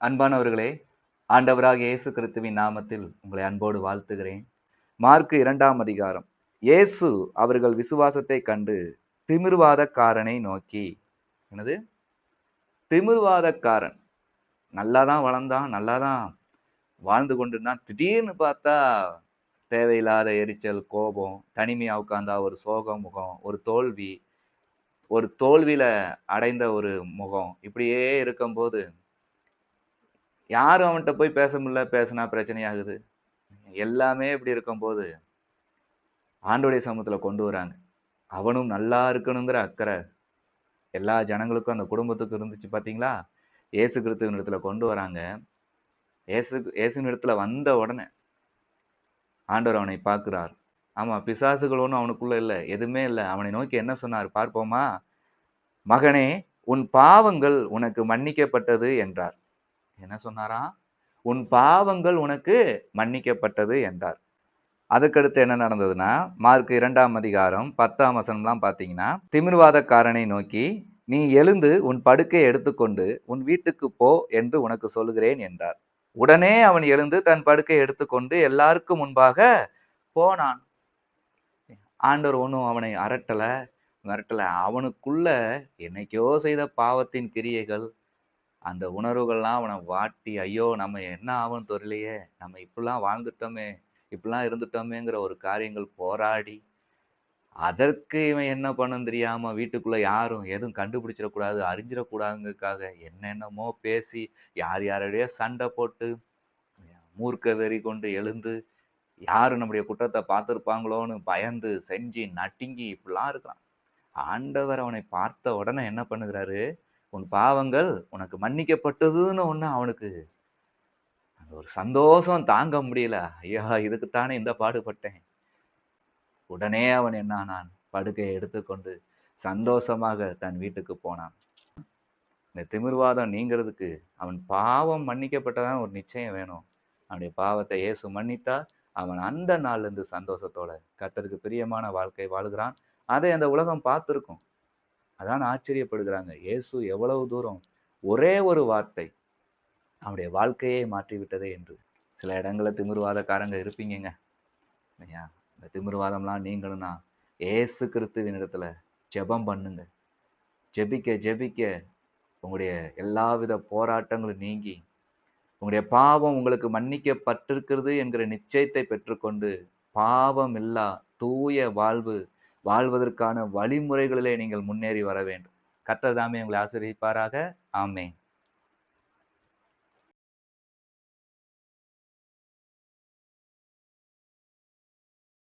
அன்பானவர்களே ஆண்டவராக இயேசு கிறிஸ்துவின் நாமத்தில் உங்களை அன்போடு வாழ்த்துகிறேன். மார்க் இரண்டாம் அதிகாரம். இயேசு அவர்கள் விசுவாசத்தை கண்டு திமிர்வாதக்காரனை நோக்கி என்னது? திமிர்வாதக்காரன். நல்லா தான் வளர்ந்தான் நல்லா தான் வாழ்ந்து கொண்டிருந்தான். திடீர்னு பார்த்தா தேவையில்லாத எரிச்சல் கோபம் தனிமையா உட்கார்ந்தா ஒரு சோக முகம் ஒரு தோல்வி ஒரு தோல்வியில அடைந்த ஒரு முகம். இப்படியே இருக்கும்போது யாரும் அவன்கிட்ட போய் பேச முடியல பேசினா பிரச்சனையாகுது. எல்லாமே இப்படி இருக்கும்போது ஆண்டோடைய சமூகத்தில் கொண்டு வராங்க. அவனும் நல்லா இருக்கணுங்கிற அக்கறை எல்லா ஜனங்களுக்கும் அந்த குடும்பத்துக்கும் இருந்துச்சு பார்த்தீங்களா ஏசு கிறிஸ்துவின் இடத்துல கொண்டு வராங்க. ஏசு இயேசுவின் இடத்துல வந்த உடனே ஆண்டவர் அவனை பார்க்குறார். ஆமா பிசாசுகள் ஒன்றும் அவனுக்குள்ள இல்லை. எதுவுமே இல்லை. அவனை நோக்கி என்ன சொன்னார்? பார்ப்போமா? மகனே உன் பாவங்கள் உனக்கு மன்னிக்கப்பட்டது என்றார். என்ன சொன்னாரா? உன் பாவங்கள் உனக்கு மன்னிக்கப்பட்டது என்றார். அதுக்கடுத்து என்ன நடந்ததுன்னா மார்க் இரண்டாம் அதிகாரம் பத்தாம் வசனம்லாம் பார்த்தீங்கன்னா திமிர்வாதக்காரனை நோக்கி நீ எழுந்து உன் படுக்கையை எடுத்துக்கொண்டு உன் வீட்டுக்கு போ என்று உனக்கு சொல்லுகிறேன் என்றார். உடனே அவன் எழுந்து தன் படுக்கையை எடுத்துக்கொண்டு எல்லாருக்கும் முன்பாக போனான். ஆண்டவர் ஒன்றும் அவனை அரட்டல மிரட்டல. அவனுக்குள்ள என்னைக்கோ செய்த பாவத்தின் கிரியைகள் அந்த உணர்வுகள்லாம் அவனை வாட்டி ஐயோ நம்ம என்ன ஆகும் தெரியலையே நம்ம இப்படிலாம் வாழ்ந்துட்டோமே இப்படிலாம் இருந்துட்டோமேங்கிற ஒரு காரியங்கள் போராடி அதற்கு இவன் என்ன பண்ணும் தெரியாம வீட்டுக்குள்ள யாரும் எதுவும் கண்டுபிடிச்சிடக்கூடாது அறிஞ்சிடக்கூடாதுங்கிறதுக்காக என்னென்னமோ பேசி யார் யாரோடய சண்டை போட்டு மூர்க்க வெறி கொண்டு எழுந்து யார் நம்முடைய குற்றத்தை பார்த்துருப்பாங்களோன்னு பயந்து செஞ்சு நட்டுங்கி இப்படிலாம் இருக்கலாம். ஆண்டவர் அவனை பார்த்த உடனே என்ன பண்ணுகிறாரு? உன் பாவங்கள் உனக்கு மன்னிக்கப்பட்டதுன்னு ஒன்று அவனுக்கு. அந்த ஒரு சந்தோஷம் தாங்க முடியல. ஐயா இதுக்குத்தானே இந்த பாடுபட்டேன். உடனே அவன் என்னானான் படுக்கையை எடுத்துக்கொண்டு சந்தோஷமாக தன் வீட்டுக்கு போனான். இந்த திமிர்வாதம் நீங்கிறதுக்கு அவன் பாவம் மன்னிக்கப்பட்டதான் ஒரு நிச்சயம் வேணும். அவனுடைய பாவத்தை இயேசு மன்னித்தா அவன் அந்த நாள்ல இருந்து சந்தோஷத்தோட கத்தருக்கு பிரியமான வாழ்க்கை வாழுகிறான். அதை அந்த உலகம் பார்த்துருக்கும். அதான் ஆச்சரியப்படுகிறாங்க. இயேசு எவ்வளவு தூரம் ஒரே ஒரு வார்த்தை அவனுடைய வாழ்க்கையே மாற்றி விட்டதே என்று. சில இடங்களில் திமிர்வாதக்காரங்க இருப்பீங்கங்க. ஐயா இந்த திமிர்வாதம்லாம் நீங்களும்னா ஏசு கிறிஸ்துவின் இடத்துல ஜெபம் பண்ணுங்க. ஜெபிக்க ஜெபிக்க உங்களுடைய எல்லாவித போராட்டங்களும் நீங்கி உங்களுடைய பாவம் உங்களுக்கு மன்னிக்கப்பட்டிருக்கிறது என்கிற நிச்சயத்தை பெற்றுக்கொண்டு பாவம் இல்லா தூய வாழ்வு வாழ்வதற்கான வழிமுறைகளிலே நீங்கள் முன்னேறி வர வேண்டும். கத்ததாமே உங்களை ஆசிரியப்பாராக ஆமே